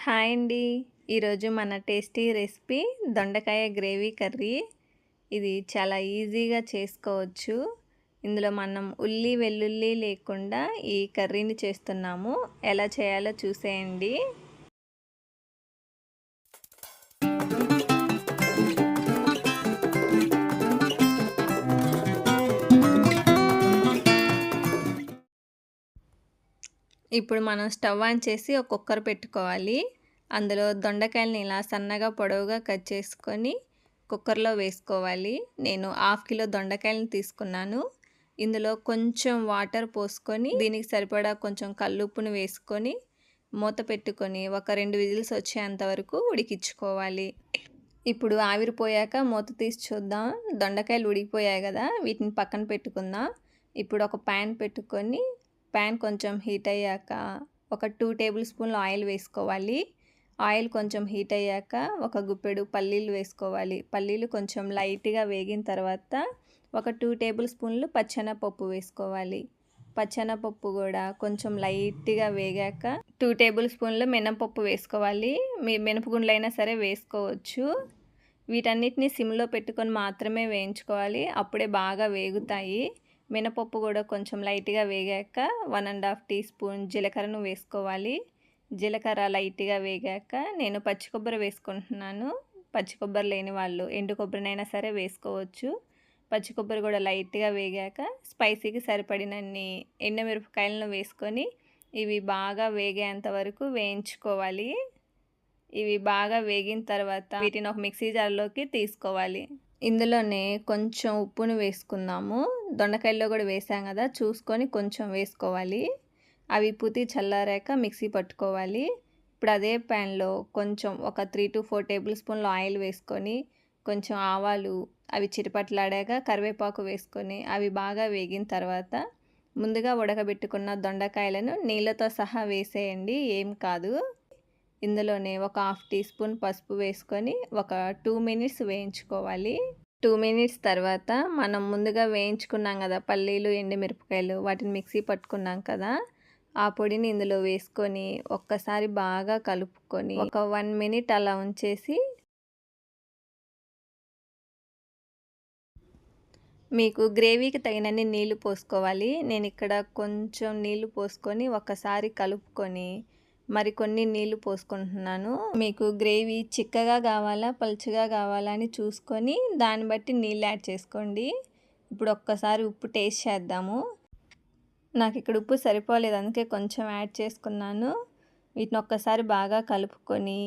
Hi అండి. ఈరోజు మన టేస్టీ రెసిపీ దొండకాయ గ్రేవీ కర్రీ. ఇది చాలా ఈజీగా చేసుకోవచ్చు. ఇందులో మనం ఉల్లి వెల్లుల్లి లేకుండా ఈ కర్రీని చేస్తున్నాము. ఎలా చేయాలో చూసేయండి. ఇప్పుడు మనం స్టవ్ ఆన్ చేసి ఒక కుక్కర్ పెట్టుకోవాలి. అందులో దొండకాయలని ఇలా సన్నగా పొడవుగా కట్ చేసుకొని కుక్కర్లో వేసుకోవాలి. నేను హాఫ్ కిలో దొండకాయలను తీసుకున్నాను. ఇందులో కొంచెం వాటర్ పోసుకొని దీనికి సరిపడా కొంచెం కల్లుప్పును వేసుకొని మూత పెట్టుకొని ఒక రెండు విజిల్స్ వచ్చేంత వరకు ఉడికించుకోవాలి. ఇప్పుడు ఆవిరిపోయాక మూత తీసి చూద్దాం. దొండకాయలు ఉడికిపోయాయి కదా వీటిని పక్కన పెట్టుకుందాం. ఇప్పుడు ఒక ప్యాన్ పెట్టుకొని ప్యాన్ కొంచెం హీట్ అయ్యాక ఒక టూ టేబుల్ స్పూన్లు ఆయిల్ వేసుకోవాలి. ఆయిల్ కొంచెం హీట్ అయ్యాక ఒక గుప్పెడు పల్లీలు వేసుకోవాలి. పల్లీలు కొంచెం లైట్గా వేగిన తర్వాత ఒక టూ టేబుల్ స్పూన్లు పచ్చెనపప్పు వేసుకోవాలి. పచ్చెనపప్పు కూడా కొంచెం లైట్గా వేగాక టూ టేబుల్ స్పూన్లు మినపప్పు వేసుకోవాలి. మీ మినపగుండ్లైనా సరే వేసుకోవచ్చు. వీటన్నిటిని సిమ్లో పెట్టుకొని మాత్రమే వేయించుకోవాలి. అప్పుడే బాగా వేగుతాయి. మినపప్పు కూడా కొంచెం లైట్గా వేగాక one and half teaspoon జీలకర్రను వేసుకోవాలి. జీలకర్ర లైట్గా వేగాక నేను పచ్చి కొబ్బరి వేసుకుంటున్నాను. పచ్చి కొబ్బరి లేని వాళ్ళు ఎండు కొబ్బరినైనా సరే వేసుకోవచ్చు. పచ్చి కొబ్బరి కూడా లైట్గా వేగాక స్పైసీకి సరిపడినన్ని ఎండమిరపకాయలను వేసుకొని ఇవి బాగా వేగేంత వరకు వేయించుకోవాలి. ఇవి బాగా వేగిన తర్వాత వీటిని ఒక మిక్సీ జార్లోకి తీసుకోవాలి. ఇందులోనే కొంచెం ఉప్పును వేసుకుందాము. దొండకాయల్లో కూడా వేసాం కదా చూసుకొని కొంచెం వేసుకోవాలి. అవి పుతి చల్లారాక మిక్సీ పట్టుకోవాలి. ఇప్పుడు అదే ప్యాన్లో కొంచెం ఒక త్రీ టు ఫోర్ టేబుల్ స్పూన్ల ఆయిల్ వేసుకొని కొంచెం ఆవాలు అవి చిరుపట్లాడాక కరివేపాకు వేసుకొని అవి బాగా వేగిన తర్వాత ముందుగా ఉడకబెట్టుకున్న దొండకాయలను నీళ్ళతో సహా వేసేయండి ఏం కాదు. ఇందులోనే ఒక హాఫ్ టీ స్పూన్ పసుపు వేసుకొని ఒక టూ మినిట్స్ వేయించుకోవాలి. టూ మినిట్స్ తర్వాత మనం ముందుగా వేయించుకున్నాం కదా పల్లీలు ఎండుమిరపకాయలు వాటిని మిక్సీ పట్టుకున్నాం కదా ఆ పొడిని ఇందులో వేసుకొని ఒక్కసారి బాగా కలుపుకొని ఒక వన్ మినిట్ అలా ఉంచేసి మీకు గ్రేవీకి తగినన్ని నీళ్ళు పోసుకోవాలి. నేను ఇక్కడ కొంచెం నీళ్ళు పోసుకొని ఒకసారి కలుపుకొని మరికొన్ని నీళ్ళు పోసుకుంటున్నాను. మీకు గ్రేవీ చిక్కగా కావాలా పలుచగా కావాలా అని చూసుకొని దాన్ని బట్టి నీళ్ళు యాడ్ చేసుకోండి. ఇప్పుడు ఒక్కసారి ఉప్పు టేస్ట్ చేద్దాము. నాకు ఇక్కడ ఉప్పు సరిపోలేదు అందుకే కొంచెం యాడ్ చేసుకున్నాను. వీటిని ఒక్కసారి బాగా కలుపుకొని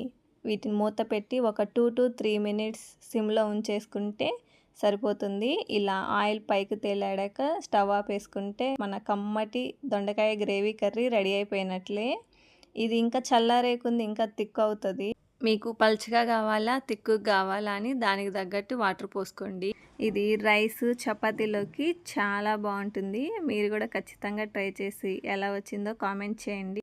వీటిని మూత పెట్టి ఒక టూ టు త్రీ మినిట్స్ సిమ్లో ఉంచేసుకుంటే సరిపోతుంది. ఇలా ఆయిల్ పైకి తేలాడాక స్టవ్ ఆఫ్ వేసుకుంటే మన కమ్మటి దొండకాయ గ్రేవీ కర్రీ రెడీ అయిపోయినట్లే. ఇది ఇంకా చల్లారేకుంది ఇంకా తిక్కు అవుతుంది మీకు పల్చగా కావాలా తిక్కు కావాలా అని దానికి తగ్గట్టు వాటర్ పోసుకోండి. ఇది రైస్ చపాతీలోకి చాలా బాగుంటుంది. మీరు కూడా ఖచ్చితంగా ట్రై చేసి ఎలా వచ్చిందో కామెంట్ చేయండి.